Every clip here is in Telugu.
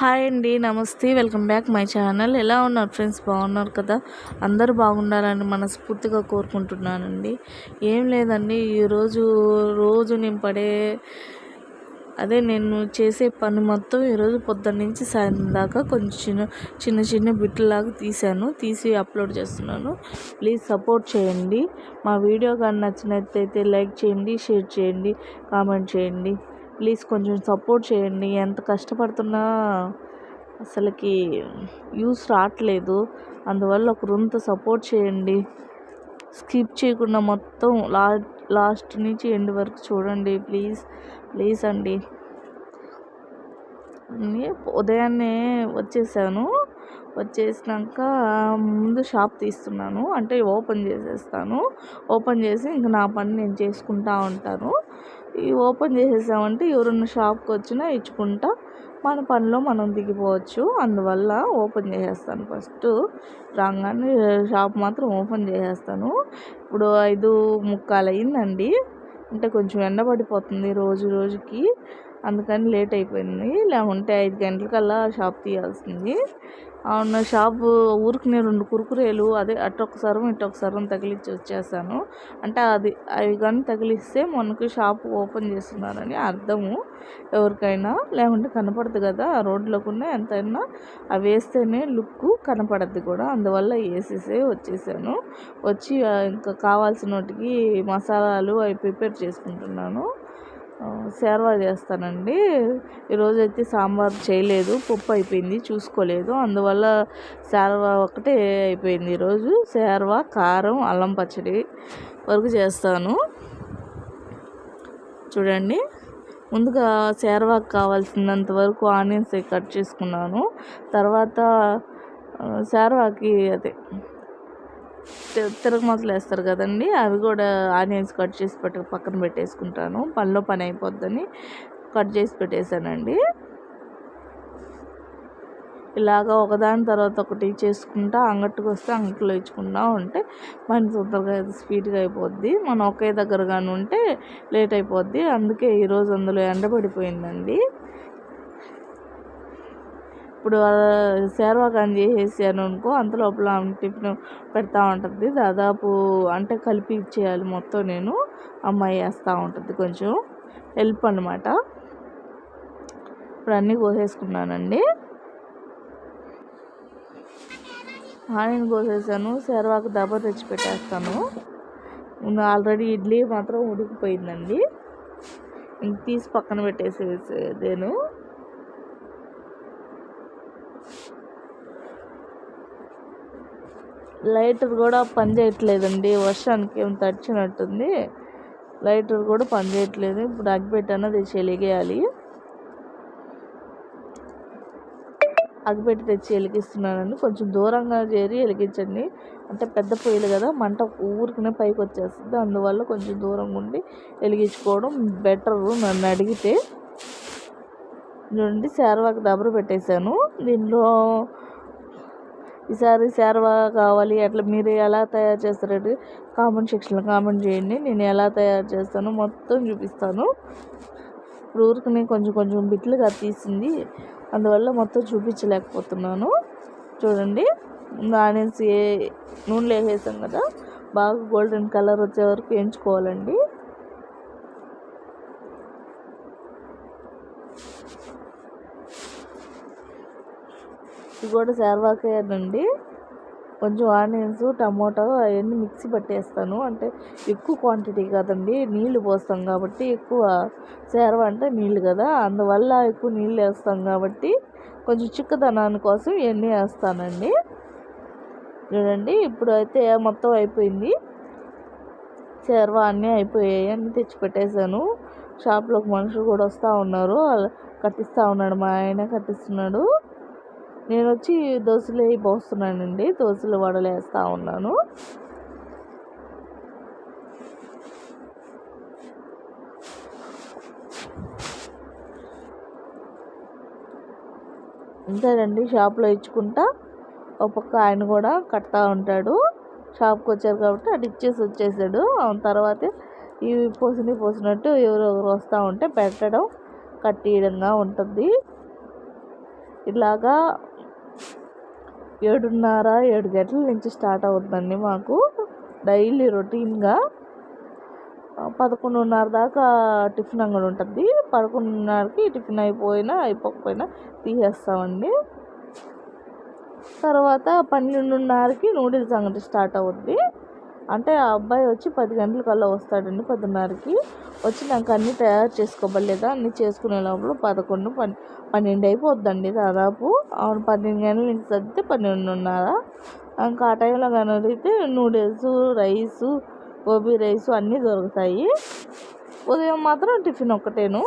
హాయ్ అండి నమస్తే. Welcome back my channel. ఎలా ఉన్నారు ఫ్రెండ్స్? బాగున్నారు కదా? అందరూ బాగుండాలని మనస్ఫూర్తిగా కోరుకుంటున్నానండి. ఏం లేదండి ఈరోజు రోజు నేను పడే అదే నేను చేసే పని మొత్తం ఈరోజు పొద్దున్న నుంచి సాయంత్రం దాకా కొంచెం చిన్న చిన్న చిన్న బిట్లలాగా తీశాను. తీసి అప్లోడ్ చేస్తున్నాను. ప్లీజ్ సపోర్ట్ చేయండి. మా వీడియో కానీ నచ్చినట్లయితే లైక్ చేయండి షేర్ చేయండి కామెంట్ చేయండి. ప్లీజ్ కొంచెం సపోర్ట్ చేయండి. ఎంత కష్టపడుతున్నా అసలుకి యూస్ రావట్లేదు. అందువల్ల ఒక రొంత సపోర్ట్ చేయండి. స్కిప్ చేయకుండా మొత్తం లా లాస్ట్ నుంచి ఎండ్ వరకు చూడండి ప్లీజ్. ప్లీజ్ అండి. ఉదయాన్నే వచ్చేసాను. వచ్చేసినాక ముందు షాప్ తీస్తున్నాను. అంటే ఓపెన్ చేసేస్తాను. ఓపెన్ చేసి ఇంక నా పని నేను చేసుకుంటా ఉంటాను. ఈ ఓపెన్ చేసేసామంటే ఎవరన్నా షాప్కి వచ్చినా ఇచ్చుకుంటా మన పనిలో మనం దిగిపోవచ్చు. అందువల్ల ఓపెన్ చేసేస్తాను ఫస్ట్. రాగానే షాప్ మాత్రం ఓపెన్ చేసేస్తాను. ఇప్పుడు ఐదు ముక్కాలు అయిందండి అంటే కొంచెం ఎండబడిపోతుంది రోజు రోజుకి. అందుకని లేట్ అయిపోయింది. లేకుంటే ఐదు గంటలకల్లా షాప్ తీయాల్సింది. అవును షాపు ఊరికి రెండు కురుకురేలు అదే అటొక సరం ఇటొక సరం తగిలించి వచ్చేసాను. అంటే అది అవి కానీ తగిలిస్తే మనకి షాప్ ఓపెన్ చేస్తున్నారని అర్థము. ఎవరికైనా లేకుంటే కనపడదు కదా రోడ్లోకున్న ఎంతైనా అవి వేస్తేనే లుక్ కనపడద్ది కూడా. అందువల్ల వేసేసే వచ్చేసాను. వచ్చి ఇంకా కావాల్సిన వాటికి మసాలాలు అవి ప్రిపేర్ చేసుకుంటున్నాను. సేర్వా చేస్తానండి. ఈరోజైతే సాంబార్ చేయలేదు పప్పు అయిపోయింది చూసుకోలేదు. అందువల్ల సేర్వా ఒకటే అయిపోయింది ఈరోజు. సేర్వా కారం అల్లం పచ్చడి వరకు చేస్తాను. చూడండి. ముందుగా సేర్వాకు కావాల్సినంత వరకు ఆనియన్స్ కట్ చేసుకున్నాను. తర్వాత సేర్వాకి అదే తిరగమాతలు వేస్తారు కదండి. అవి కూడా ఆనియన్స్ కట్ చేసి పెట్టు పక్కన పెట్టేసుకుంటాను. పనిలో పని అయిపోద్దని కట్ చేసి పెట్టేశానండి. ఇలాగా ఒకదాని తర్వాత ఒకటి చేసుకుంటా అంగట్టుకు వస్తే అంగట్లో ఇచ్చుకుంటా ఉంటే పని తొందరగా స్పీడ్గా అయిపోద్ది. మనం ఒకే దగ్గర కానీ ఉంటే లేట్ అయిపోద్ది. అందుకే ఈరోజు అందులో ఎండబడిపోయిందండి. ఇప్పుడు సేర్వాకాన్ని చేసేసాను అనుకో అంత లోపల టిఫిన్ పెడతా ఉంటుంది. దాదాపు అంటే కలిపి ఇచ్చేయాలి మొత్తం నేను. అమ్మాయి వేస్తూ ఉంటుంది కొంచెం. హెల్ప్ అనమాట ఇప్పుడు అన్నీ కోసేసుకున్నానండి. ఆనియన్ కోసేసాను సేర్వాకు దెబ్బ తెచ్చి పెట్టేస్తాను ఆల్రెడీ ఇడ్లీ మాత్రం ఉడికిపోయిందండి. ఇంక తీసి పక్కన పెట్టేసేదేను లైటర్ కూడా పని చేయట్లేదండి వర్షానికి ఏం తడిచినట్టుంది. లైటర్ కూడా పని చేయట్లేదు ఇప్పుడు అగ్గిపెట్టి అన్నది వెలిగేయాలి. అగ్గిపెట్టి తెచ్చి వెలిగిస్తున్నానండి. కొంచెం దూరంగా చేరి వెలిగించండి. అంటే పెద్ద పొయ్యిలు కదా మంట ఊరికనే పైకి వచ్చేస్తుంది. అందువల్ల కొంచెం దూరంగా ఉండి వెలిగించుకోవడం బెటరు నన్ను అడిగితే. చూడండి శారవాకి దబరు పెట్టేశాను. దీనిలో ఈసారి శారవా కావాలి అట్లా మీరు ఎలా తయారు చేస్తారంటే కామెంట్ సెక్షన్లో కామెంట్ చేయండి. నేను ఎలా తయారు చేస్తానో మొత్తం చూపిస్తాను. ఇప్పుడు ఊరికి కొంచెం కొంచెం బిట్లుగా తీసింది. అందువల్ల మొత్తం చూపించలేకపోతున్నాను. చూడండి. ఆనియన్స్ ఏ నూనెలో వేసేసాం కదా. బాగా గోల్డెన్ కలర్ వచ్చే వరకు వేయించుకోవాలండి. ఇది కూడా శార్వాకేనండి కొంచెం ఆనియన్స్ టమాటో అవన్నీ మిక్సీ పట్టేస్తాను. అంటే ఎక్కువ క్వాంటిటీ కదండి. నీళ్ళు పోస్తాం కాబట్టి ఎక్కువ సేరవ అంటే నీళ్ళు కదా. అందువల్ల ఎక్కువ నీళ్ళు వేస్తాం కాబట్టి కొంచెం చిక్కదనాన్ని కోసం ఇవన్నీ వేస్తానండి. చూడండి ఇప్పుడు అయితే మొత్తం అయిపోయింది. సేర్వా అన్నీ అయిపోయాయి. అన్నీ తెచ్చి పెట్టేశాను. షాప్లోకి మనుషులు కూడా వస్తూ ఉన్నారు. కట్టిస్తూ ఉన్నాడు. మా ఆయన కట్టిస్తున్నాడు. నేను వచ్చి దోశలు పోస్తున్నానండి. దోశలు వడలు వేస్తూ ఉన్నాను. అంతేనండి షాప్లో ఇచ్చుకుంటా. ఒక పక్క ఆయన కూడా కడతా ఉంటాడు. షాప్కి వచ్చారు కాబట్టి అటు ఇచ్చేసి వచ్చేసాడు. తర్వాత ఇవి పోసినవి పోసినట్టు ఎవరు ఎవరు వస్తూ ఉంటే పెట్టడం కట్టియడంగా ఉంటుంది. ఇలాగా ఏడున్నర ఏడు గంటల నుంచి స్టార్ట్ అవుతుందండి మాకు డైలీ రొటీన్గా. పదకొండున్నర దాకా టిఫిన్ అంగడి ఉంటుంది. పదకొండున్నరకి టిఫిన్ అయిపోయినా అయిపోకపోయినా తీసేస్తామండి. తర్వాత పన్నెండున్నరకి నూడిల్స్ అంగడి స్టార్ట్ అవుద్ది. అంటే ఆ అబ్బాయి వచ్చి పది గంటలకల్లా వస్తాడండి పదిన్నరకి. వచ్చి నాకు అన్నీ తయారు చేసుకోబడలేదా? అన్నీ చేసుకునే లోపల పదకొండు పన్ పన్నెండు అయిపోద్దండి దాదాపు. పన్నెండు గంటల నుంచి చదివితే పన్నెండున్నర. ఇంకా ఆ టైంలో కానీ నూడిల్స్ రైసు గోబీ రైస్ అన్నీ దొరుకుతాయి. ఉదయం మాత్రం టిఫిన్ ఒక్కటేను.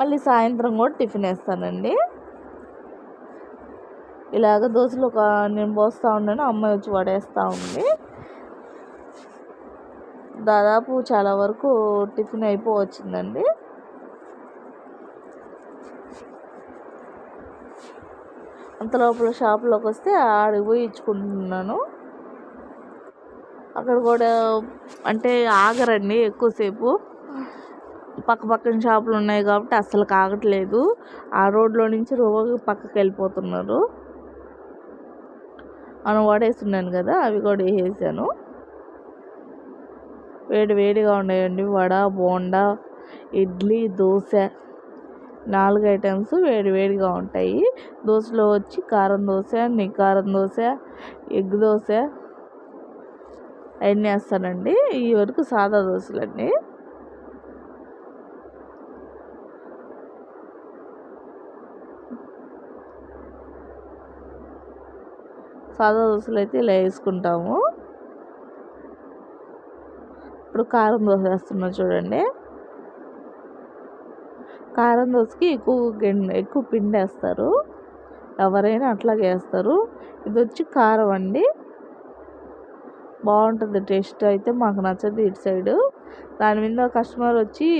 మళ్ళీ సాయంత్రం కూడా టిఫిన్ వేస్తానండి. ఇలాగ దోశలు ఒక నేను పోస్తూ ఉన్నాను అమ్మాయి వచ్చి పడేస్తూ ఉంది. దాదాపు చాలా వరకు టిఫిన్ అయిపోవచ్చిందండి. అంత లోపల షాప్లోకి వస్తే ఆడికి పోయి ఇచ్చుకుంటున్నాను. అక్కడ కూడా అంటే ఆగరండి ఎక్కువసేపు. పక్క పక్కన షాపులు ఉన్నాయి కాబట్టి అస్సలు కాగట్లేదు. ఆ రోడ్లో నుంచి రోజు పక్కకి వెళ్ళిపోతున్నారు. మనం వాడేస్తున్నాను కదా అవి కూడా వేసేసాను. వేడి వేడిగా ఉన్నాయండి. వడ బోండా ఇడ్లీ దోశ నాలుగు ఐటమ్స్ వేడి వేడిగా ఉంటాయి. దోశలో వచ్చి కారం దోశ కారం దోశ ఎగ్ దోశ అవన్నీ వేస్తానండి. ఈ వరకు సాదా దోశలండి. సాదా దోశలు అయితే ఇలా వేసుకుంటాము. ఇప్పుడు కారం దోశ వేస్తున్నా చూడండి. కారం దోశకి ఎక్కువ ఎక్కువ పిండి వేస్తారు. ఎవరైనా అట్లాగే వేస్తారు. ఇది వచ్చి కారం అండి. బాగుంటుంది. టేస్ట్ అయితే మాకు నచ్చదు ఇటు సైడు. దాని మీద కస్టమర్ వచ్చి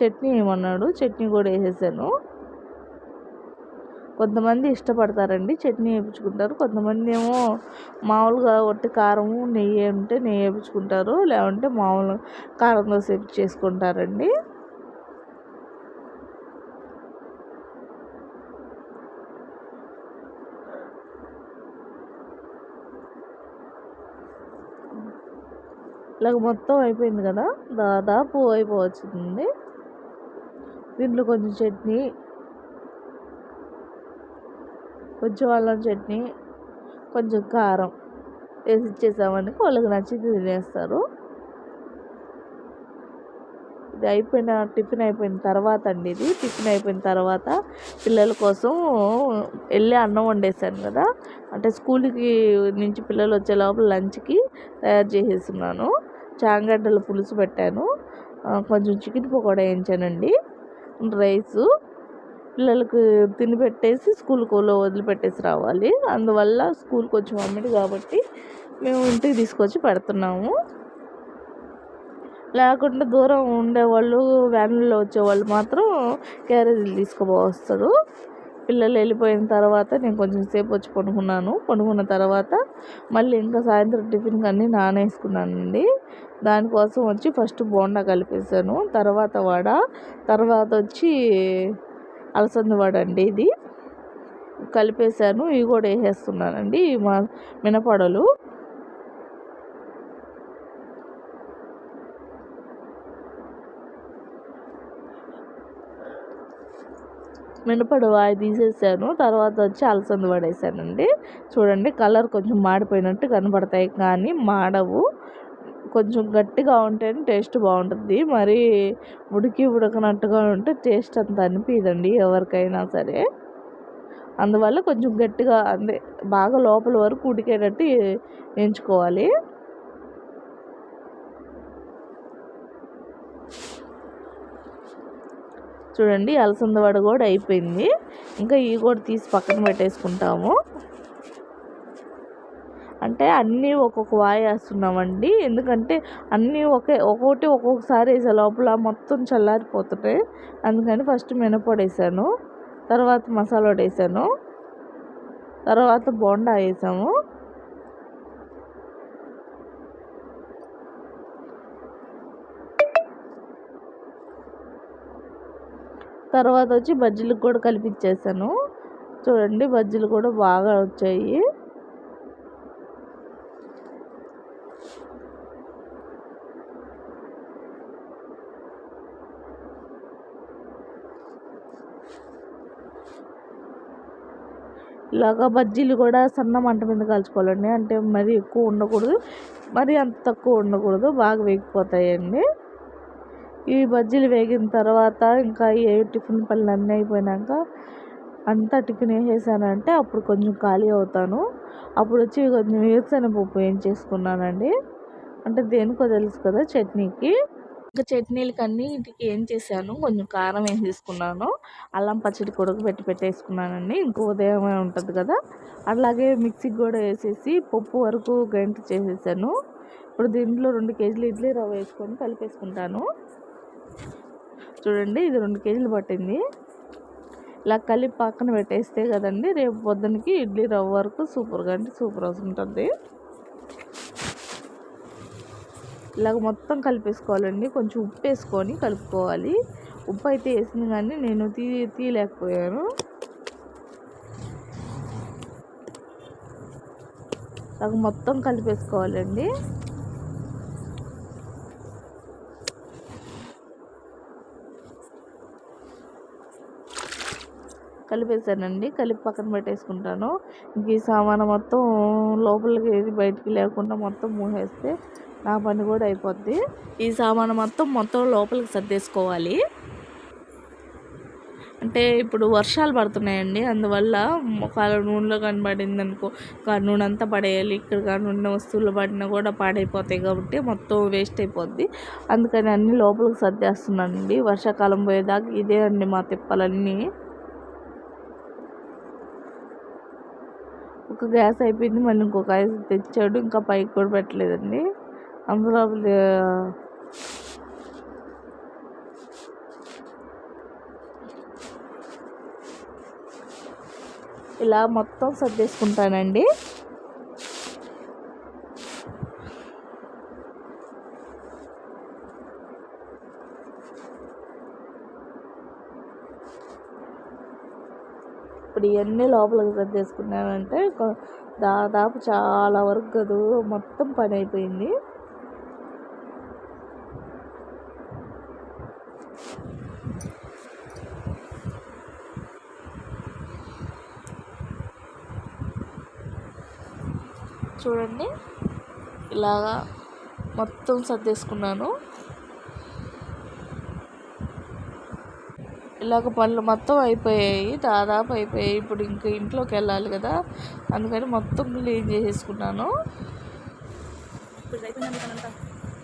చట్నీ ఏమన్నాడు చట్నీ కూడా వేసేసాను. కొంతమంది ఇష్టపడతారండి. చట్నీ వేయించుకుంటారు కొంతమంది ఏమో మామూలుగా ఒట్టి కారము నెయ్యి ఉంటే నెయ్యి వేయించుకుంటారు లేదంటే మామూలు కారం దోశ చేసుకుంటారండి. ఇలాగ మొత్తం అయిపోయింది కదా? దాదాపు అయిపోవచ్చింది దీంట్లో కొంచెం చట్నీ కొంచెం అల్లం చట్నీ కొంచెం కారం వేసి ఇచ్చేసామని వాళ్ళకి నచ్చింది తినేస్తారు. ఇది అయిపోయిన టిఫిన్ అయిపోయిన తర్వాత అండి ఇది. టిఫిన్ అయిపోయిన తర్వాత పిల్లల కోసం వెళ్ళి అన్నం వండేసాను కదా. అంటే స్కూల్కి నుంచి పిల్లలు వచ్చే లోపల లంచ్కి తయారు చేసేస్తున్నాను. చాంగడ్డల పులుసు పెట్టాను. కొంచెం చికెన్ పకోడా వేయించానండి. రైసు పిల్లలకు తిని పెట్టేసి స్కూల్కి వదిలిపెట్టేసి రావాలి. అందువల్ల స్కూల్ కొంచెం అమ్మిడి కాబట్టి మేము ఇంటికి తీసుకొచ్చి పెడుతున్నాము. లేకుంటే దూరం ఉండేవాళ్ళు వ్యాన్లో వచ్చేవాళ్ళు మాత్రం క్యారేజీలు తీసుకుపోవస్తారు పిల్లలు వెళ్ళిపోయిన తర్వాత నేను కొంచెం సేపు వచ్చి పండుకున్నాను. పండుకున్న తర్వాత మళ్ళీ ఇంకా సాయంత్రం టిఫిన్కి అన్నీ నానేసుకున్నానండి. దానికోసం వచ్చి ఫస్ట్ బోండా కలిపేసాను తర్వాత వడ తర్వాత వచ్చి అలసంద వడ అండి ఇది. కలిపేసాను ఇవి కూడా వేసేస్తున్నానండి మా మినపడలు. మినపడు అవి తీసేసాను తర్వాత వచ్చి అలసంద పడేసానండి చూడండి కలర్ కొంచెం మాడిపోయినట్టు కనపడతాయి కానీ మాడవు. కొంచెం గట్టిగా ఉంటేనే టేస్ట్ బాగుంటుంది. మరి ఉడికి ఉడకనట్టుగా ఉంటే టేస్ట్ అంత అనిపించదండి ఎవరికైనా సరే. అందువల్ల కొంచెం గట్టిగా అందే బాగా లోపల వరకు ఉడికేటట్టు ఎంచుకోవాలి. చూడండి అలసంద వడ కూడా అయిపోయింది. ఇంకా ఇవి కూడా తీసి పక్కన పెట్టేసుకుంటాము. అంటే అన్నీ ఒక్కొక్క వాయి వేస్తున్నామండి. ఎందుకంటే అన్నీ ఒకే ఒక్కొక్కటి ఒక్కొక్కసారి వేసే లోపల మొత్తం చల్లారిపోతున్నాయి అందుకని ఫస్ట్ మినపొడి వేసాను తర్వాత మసాలా వేసాను తర్వాత బోండా వేసాము. తర్వాత వచ్చి బజ్జీలకు కూడా కలిపిచ్చేసాను చూడండి బజ్జీలు కూడా బాగా వచ్చాయి. ఇలాగా బజ్జీలు కూడా సన్న మంట మీద కాల్చుకోవాలండి. అంటే మరీ ఎక్కువ ఉండకూడదు. మరీ అంత తక్కువ ఉండకూడదు. బాగా వేగిపోతాయండి. ఈ బజ్జీలు వేగిన తర్వాత ఇంకా ఏ టిఫిన్ పనులు అన్నీ అయిపోయినాక అంతా టిఫిన్ వేసేసానంటే అప్పుడు కొంచెం ఖాళీ అవుతాను. అప్పుడు వచ్చి కొంచెం వేరుశనగపప్పు ఏం చేసుకున్నానండి అంటే దేనికో తెలుసు కదా చట్నీకి. ఇంకా చట్నీలకి అన్నిటికి ఏం చేశాను కొంచెం కారం వేసేసుకున్నాను అల్లం పచ్చడి కొడుకు పెట్టి పెట్టేసుకున్నానండి. ఇంకో ఉదయమే ఉంటుంది కదా. అట్లాగే మిక్సీకి కూడా వేసేసి పప్పు వరకు గంట చేసేసాను. ఇప్పుడు దీంట్లో రెండు కేజీలు ఇడ్లీ రవ్వ వేసుకొని కలిపేసుకుంటాను. చూడండి ఇది రెండు కేజీలు పట్టింది. ఇలా కలిపి పక్కన పెట్టేస్తే కదండి రేపు పొద్దునకి ఇడ్లీ రవ్వ వరకు సూపర్గా అంటే సూపర్ ఉంటుంది ఇలాగ మొత్తం కలిపేసుకోవాలండి. కొంచెం ఉప్పు వేసుకొని కలుపుకోవాలి. ఉప్పు అయితే వేసింది కానీ నేను తీ తీయలేకపోయాను. ఇలాగ మొత్తం కలిపేసుకోవాలండి. కలిపేసానండి. కలిపి పక్కన పెట్టేసుకుంటాను. ఇంక ఈ సామాను మొత్తం లోపలికి ఏది బయటికి లేకుండా మొత్తం మూసేస్తే నా పని కూడా అయిపోద్ది. ఈ సామాను మొత్తం మొత్తం లోపలికి సర్దేసుకోవాలి. అంటే ఇప్పుడు వర్షాలు పడుతున్నాయండి. అందువల్ల ఒకవేళ నూనెలో కనబడింది అనుకో నూనె అంతా పడేయాలి. ఇక్కడ కానీ వస్తువులు పడినా కూడా పాడైపోతాయి కాబట్టి మొత్తం వేస్ట్ అయిపోద్ది. అందుకని అన్ని లోపలికి సర్దేస్తున్నానండి. వర్షాకాలం పోయేదాకా ఇదే అండి మా తిప్పలన్నీ. ఒక గ్యాస్ అయిపోయింది మళ్ళీ ఇంకొక గ్యాస్ తెచ్చాడు. ఇంకా పైకి కూడా పెట్టలేదండి. అందులో ఇలా మొత్తం సర్దేసుకుంటానండి ఇప్పుడు ఇవన్నీ లోపలికి సర్దేసుకున్నానంటే దాదాపు చాలా వరకు గదు మొత్తం పని అయిపోయింది. చూడండి. ఇలాగా మొత్తం సర్దేసుకున్నాను. ఇలాగ పనులు మొత్తం అయిపోయాయి దాదాపు అయిపోయాయి. ఇప్పుడు ఇంక ఇంట్లోకి వెళ్ళాలి కదా. అందుకని మొత్తం క్లీన్ చేసేసుకున్నాను.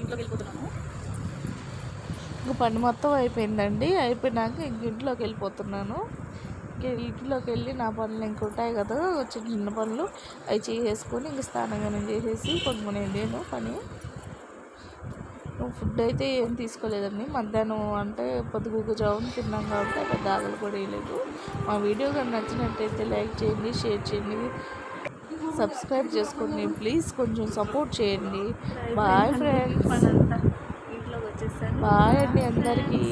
ఇంట్లోకి వెళ్ళిపోతున్నాను ఇంక పని మొత్తం అయిపోయిందండి. అయిపోయినాక ఇంక ఇంట్లోకి వెళ్ళిపోతున్నాను. ఇంట్లోకి వెళ్ళి నా పనులు ఇంక ఉంటాయి కదా చిన్న చిన్న పనులు అవి చేసేసుకొని ఇంక స్నానం చేసేసి నేను పని. ఫుడ్ అయితే ఏం తీసుకోలేదండి. మధ్యాహ్నం అంటే పొద్దుగుకు జామున తిన్నాం కాబట్టి పెద్ద ఆకలి కూడా వేయలేదు. మా వీడియో కానీ నచ్చినట్టయితే లైక్ చేయండి షేర్ చేయండి. సబ్స్క్రైబ్ చేసుకోండి ప్లీజ్ కొంచెం సపోర్ట్ చేయండి. Bye friends. బాయ్ అండి అందరికీ.